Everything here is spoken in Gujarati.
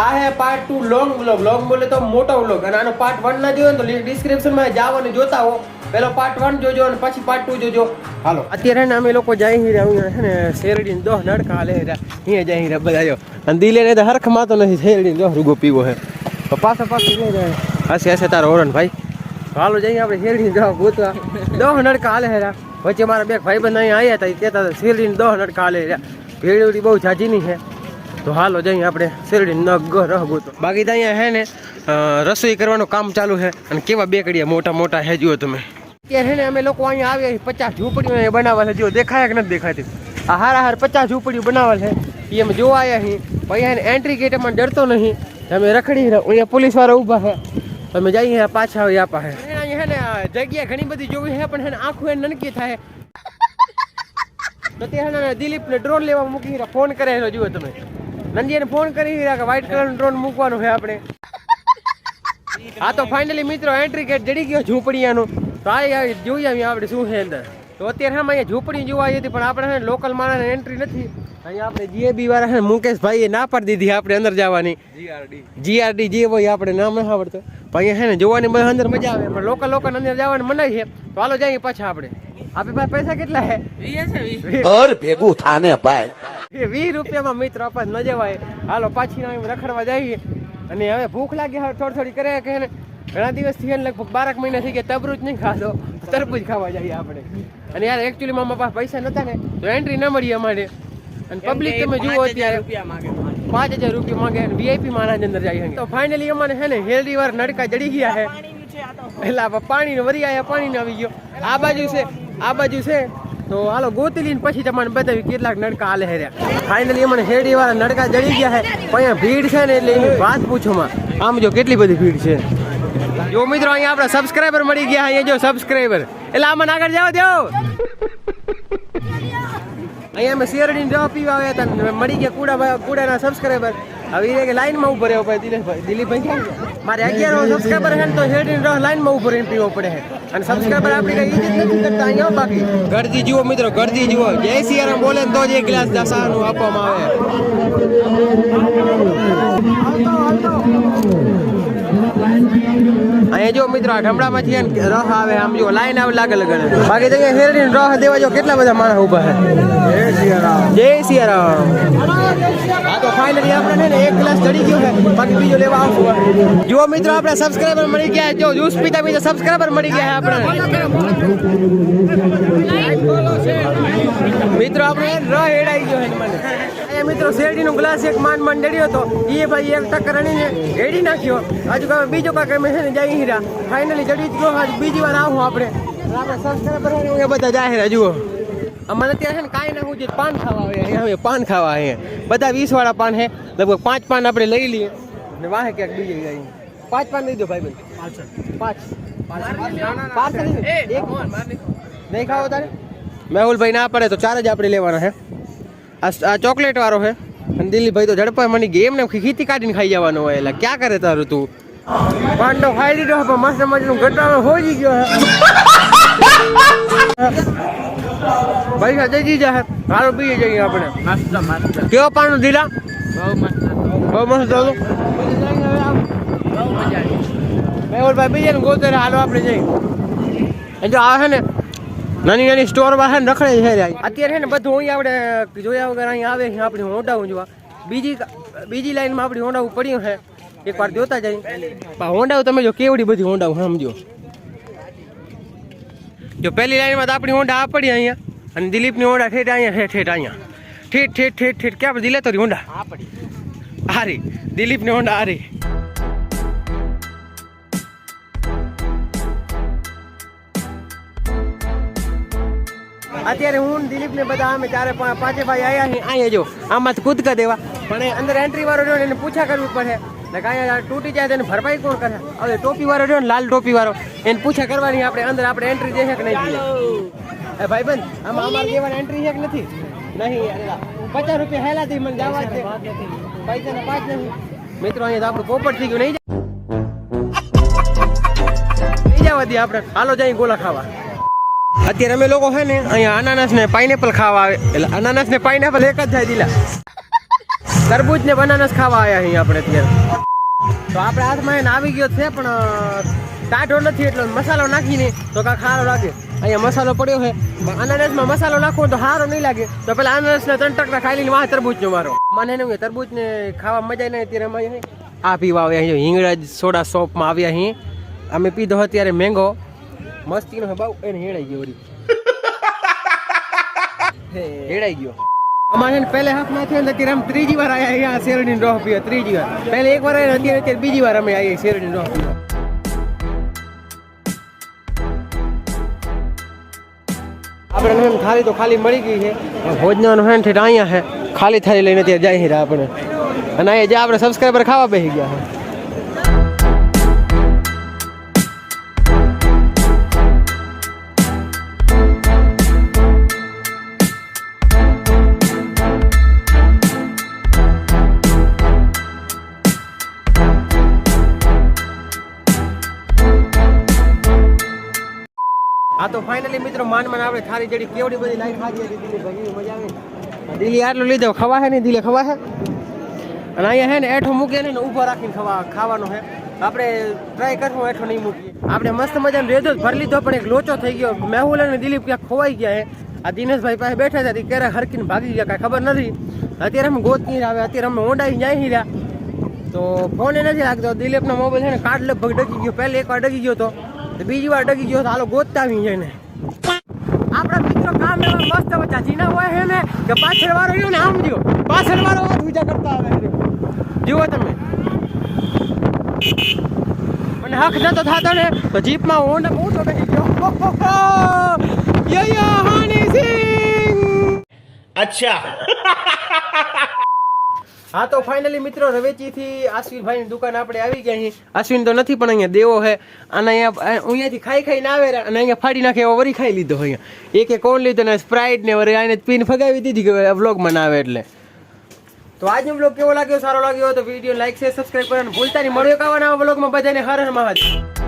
આ હે part two long vlog long બોલે તો મોટો વ્લોગ અને આનો પાર્ટ વન ના જોયો તો ડિસ્ક્રિપ્શનમાં જાઓ અને જોતા હો. પેલો પાર્ટ વન જોજો અને પછી પાર્ટ ટુ જોજો. હાલો. અત્યારે ને અમે લોકો જઈ રહ્યા છે ને શેરડી દોહ નડકા હાલે અહીંયા જઈ રહ્યા બધા જો. અને દિલે ને તો હરખમાં તો નથી શેરડી દોહ રૂગો પીવો હે. તો પાછો પાછો જઈ રહ્યા હશે હશે તારો ઓરન ભાઈ. હાલો જઈએ આપણે શેરડી દોહ ગોતવા. દોહ નડકા હાલે રહ્યા. વચ્ચે મારા બે ભાઈબંધ અહીંયા આવ્યા હતા એ કહેતા હતા શેરડી દોહ નડકા હાલે રહ્યા. ભીડ બહુ જાજીની છે તો હાલો જઈએ આપણે શેરડી નગ રહ ગોતો. બાકી તો અહીંયા હે ને રસોઈ કરવાનું કામ ચાલુ છે. અને કેવા બેકડીયા મોટા મોટા હે જુઓ તમે. અત્યારે હે ને, અમે લોકો અહીંયા આવ્યા પચાસ ઝૂંપડીઓ બનાવવા છે. જો દેખાય કે નથી દેખાતી. આ હારા હાર પચાસ ઝૂંપડીઓ બનાવેલ છે. એ અમે આવ્યા છીએ. પછી એને એન્ટ્રી ગેટ એમાં ડરતો નહીં. અમે રખડી અહીંયા પોલીસવાળા ઊભા છે. તમે જઈએ પાછા આવી આપા છે અહીંયા હે ને જગ્યા ઘણી બધી જોવી છે, પણ હે ને, આંખું એને નનકી થાય. તો ત્યાં દિલીપને ડ્રોન લેવા મૂકી ફોન કરે જુઓ તમે. નંદીને ફોન કરી દીધા કે વ્હાઈટ કલરનું ડ્રોન મૂકવાનું છે આપણે. હા તો ફાઇનલી મિત્રો એન્ટ્રી ગેટ જડી ગયો ઝૂંપડીયાનું. તો આ જોઈએ જોઈ આવી આપણે શું છે અંદર. તો અત્યારે હા અહીંયા ઝૂંપડી જોવા આવી હતી પણ આપણે લોકલ માણસને એન્ટ્રી નથી. અહીંયા આપણે જીએબી વાળા છે મુકેશભાઈએ ના પાડી દીધી આપણે અંદર જવાની. જીઆરડી જે હોય આપણે નામ ના આવડતો પણ અહીંયા છે ને જોવાની બધા અંદર મજા આવે પણ લોકલ લોકલ અંદર જવાની મનાય છે. તો હાલો જઈએ પાછા આપણે. આપણી પાસે પૈસા કેટલા છે ઘર ભેગું થાને ભાઈ. વીસ રૂપિયામાં મિત્ર આપણને ન જવાય. હાલો પાછી રખડવા જઈએ. અને હવે ભૂખ લાગી હવે થોડી થોડી કરે કે ઘણા દિવસથી એને લગભગ બારક મહિના થઈ ગયા તરબૂચ નહીં ખાધો. તરબૂજ ખાવા જઈએ આપણે. અને યાર એકચ્યુઅલી મામા પાસે પૈસા નતા ને તો એન્ટ્રી ન મળી અમારે. અને પબ્લિક તમે જુઓ અત્યારે. પાંચ હજાર રૂપિયા માંગે અને વીઆઈપી માણસ અંદર જાય તો ફાઇનલી અમારે છે ને હેલરી વાર નડકા જડી ગયા છે. એટલે પાણી વરી આયા પાણી આવી ગયો. આ બાજુ છે આ બાજુ છે. તો હાલો ગોતી લઈને પછી તમને બતાવી કેટલાક નડકા હાલે હેર્યા ફાઇનલી અમને હેડી વાળા નડકા જડી ગયા છે. અહીંયા ભીડ છે ને એટલે એની વાત પૂછો માં. આમ જો કેટલી બધી ભીડ છે. જો મિત્રો અહીંયા આપણા સબસ્ક્રાઈબર મળી ગયા અહીંયા જો સબસ્ક્રાઈબર એટલે આમાં આગળ જાઓ દેવો અહીંયા અમે શેરડી જવા પીવા આવ્યા હતા મળી ગયા કુડા કુડાના સબસ્ક્રાઈબર હવે એ કે લાઈનમાં ઊભો રહ્યો ભાઈ દિલીપભાઈ. દિલીપભાઈ ક્યાં મારે અગિયાર સબસ્ક્રાઈબર છે ને તો શેરડી રવા લાઈનમાં ઊભો રહીને પીવો પડે છે. અને સબસ્ક્રાઈબર આપણી કઈ ઇજ્જત નથી કરતા અહીંયા બાકી. ગરદી જુઓ મિત્રો ગરદી જુઓ. જય સિયારામ બોલે તો જ એક ગ્લાસ દસાનું આપવામાં આવે. અહીંયા જો મિત્રો, આ ઢમડામાંથી હે ને રહ આવે, આમ જો લાઈન આવે લાગે લગન. બાકી તો અહીંયા શેરડી રહ દેવા જો કેટલા બધા માણસ ઊભા છે. જય સિયારામ. હા તો ફાઇનલી આપણે છે ને એક ગ્લાસ ચડી ગયો છે, બાકી બીજો લેવા આવશું જુઓ મિત્રો, આપણે સબસ્ક્રાઇબર મળી ગયા જો જ્યુસ પીતા પીતા સબસ્ક્રાઇબર મળી ગયા છે આપણે. મિત્રો, આપણે ર હેડાઈ ગયો છે મને. અહીંયા મિત્રો શેરડીનો ગ્લાસ એક માન માંડ ડેડ્યો હતો. એ ભાઈ એક ટક્કર રણીને એડી નાખ્યો. હજુ કાંઈ બીજો કાંઈ અમે છે ને જઈ હીરા. ફાઇનલી ચડી જ ગયો. બીજી વાર આવું આપણે. આપણે એ બધા જાહેર જુઓ. અમારે ત્યાં છે ને કાંઈ ના હું પાન ખાવા આવે. અહીંયા પાન ખાવા અહીંયા બધા વીસ વાળા પાન છે. લગભગ પાંચ પાન આપણે લઈ લઈએ. ને વાહે ક્યાંક બીજે જાય પાંચ પાન લઈ દો ભાઈ બંધ પાંચ. પાંચ નહીં ખાવો તારે? મેહુલભાઈ ના પડે તો ચાર જ આપણે લેવાના છે. આ ચોકલેટ વાળો છે અને દિલીપભાઈ તો ઝડપા મની ગેમ ને ખીતી કાઢીને ખાઈ જવાનું હોય. એટલે ક્યાં કરે તારું તું? પાંડો ખાઈ લીધો પણ મસ્ત મજાનું ગટાનો હોજી ગયો ભાઈ પૈસા જઈ જા હે. હાલો બીજે જઈએ આપણે. કેવો પાનું દીલા બહુ મસ્ત હતું? મેહુલભાઈ ભાઈ ને ગોતરે હાલો આપણે જઈએ. એ જો આવે છે ને નાની નાની સ્ટોરમાં છે ને રખડે છે અત્યારે છે ને બધું અહીં આપણે જોયા વગર અહીં આવે છે આપણી હોંડા જોવા બીજી બીજી લાઈનમાં આપણી હોંડા પડ્યું છે. એકવાર જોતા જાય પણ તમે જો કેવડી બધી હોંડાઓ સમજો. જો પહેલી લાઈનમાં તો આપણી હોંડા આ પડી અહીંયા. અને દિલીપની હોંડા ઠેઠ અહીંયા ઠેઠ ઠેઠ અહીંયા. ઠેઠ ઠેઠ ઠેઠ ઠેઠ ક્યાં દિલે તો હોન્ડા હારી. દિલીપની હોંડા હારી. અત્યારે હું દિલીપ ને બધા અમે ચારે પાંચે ભાઈ આવ્યા છીએ અહીંયા જો, આમાં કૂદકા દેવા. પણ અંદર એન્ટ્રી વાળો રહ્યો એને પૂછા કરવી પડે. ને તૂટી જાય તેને ભરપાઈ કોણ કરે? હવે ટોપી વાળો રહ્યો ને લાલ ટોપી વાળો, એને પૂછા કરવાની આપણે અંદર આપણે એન્ટ્રી દે છે કે નહીં ભાઈ બંધ, આમાં અમારે દેવાની એન્ટ્રી છે કે નથી? નહીં પચાસ રૂપિયા હેલા થી મને જવા દે. પૈસા પાંચ નથી મિત્રો, અહીંયા આપણું પોપટ થઈ ગયું, નહીં જવા દે આપણે. હાલો જઈ ગોલા ખાવા. અત્યારે અમે લોકો છે ને અહીંયા અનાનસ ને પાઇનેપલ ખાવા આવે એટલે અનાનસ ને પાઇનેપલ એક જ થાય દીલા. તરબૂચ ને બનાનસ ખાવા આવ્યા અહીં આપણે અત્યારે. તો આપણે હાથમાં એને આવી ગયો છે, પણ ટાઢો નથી એટલો મસાલો નાખીને તો કાંઈક સારો લાગે. અહીંયા મસાલો પડ્યો છે અનાનસમાં મસાલો નાખવો તો સારો નહીં લાગે. તો પેલા અનાનસના ત્રણ ટકરા ખાઈ લઈને વાહ તરબૂચનો મારો. મને એમ કે તરબૂચને ખાવા મજા નહીં અત્યારે અમે આ પીવા આવ્યા અહીં હિંગળાજ સોડા શોપમાં આવ્યા અહીં અમે પીધો અત્યારે મેંગો મસ્તીનો નો બાઉ એને હેડાઈ ગયો વળી. હેડાઈ ગયો. અમારે પહેલે હાફ ના થયો ને અત્યારે આમ ત્રીજી વાર આવ્યા અહીંયા શેરડીની રોહ પીવા ત્રીજી વાર. પહેલે એક વાર આવ્યા અત્યારે અત્યારે બીજી વાર અમે આવીએ શેરડીની રોહ પીવા. આપણે એમ થાળી તો ખાલી મળી ગઈ છે. ભોજનાનું હેન ઠેઠ અહીંયા છે ખાલી થાળી લઈને ત્યાં જાય છે આપણે. અને અહીંયા જે આપણે સબસ્ક્રાઈબર ખાવા બેસી ગયા છે. આ તો ફાઇનલી મિત્રો માન માન આપણે થારી જડી કેવડી બધી લાઈટ ખાધી હતી ભગી મજા આવે. દિલ્હી આટલું લીધો ખવા હે નહીં, દિલ્હી ખવા હે અને અહીંયા હે ને એઠો મૂકીએ ને ઊભો રાખીને ખવા, ખાવાનું હે. આપણે ટ્રાય કરશું એઠો નહીં મૂકીએ. આપણે મસ્ત મજાનો રેજો ભરી લીધો, પણ એક લોચો થઈ ગયો. મેહુલ અને દિલીપ ક્યાંક ખોવાઈ ગયા હે. આ દિનેશભાઈ પાસે બેઠા હતા ક્યારે હરકીને ભાગી ગયા, કાંઈ ખબર નથી. અત્યારે અમે ગોત નહીં આવે, અત્યારે અમે ઓંડાઈ જાય રહ્યા. તો ફોન એ નથી લાગતો. દિલીપનો મોબાઈલ છે ને કાર્ડ લગભગ ડગી ગયો. પહેલે એકવાર ડગી ગયો તો. બીજી વાર ડગી ગયો તો હાલો ગોતતા આવી ને આપણા મિત્રો કામ એવા મસ્ત બચ્ચા જીના હોય છે ને, કે પાછળ વાળો રહ્યો ને, આમ જો પાછળ વાળો બીજા કરતા આવે જુઓ તમે. અને હક ન તો થતો ને, તો જીપમાં હું ને હું તો બેસી ગયો યયા હાની સિંહ! અચ્છા. હા, તો ફાઇનલી મિત્રો, રવેચીથી આશ્વિનભાઈની દુકાન આપણે આવી ગયા અહીં આશ્વિન તો નથી, પણ અહીંયા દેવો છે. અને અહીંયા અહીંયાથી ખાઈ ખાઈને આવે અને અહીંયા ફાડી નાખે એવો વરી ખાઈ લીધો અહીંયા. એક એક કોણ લીધો ને સ્પ્રાઇટ ને વરી આને પીન ફગાવી દીધી કે વ્લોગમાં ના એટલે. તો આજનો વ્લોગ કેવો લાગ્યો? સારો લાગ્યો તો વીડિયો લાઈક છે સબસ્ક્રાઈબ કરવાનું ભૂલતા નહીં. મળ્યો કાવાના વ્લોગમાં બધાને. હર હર મહાદેવ.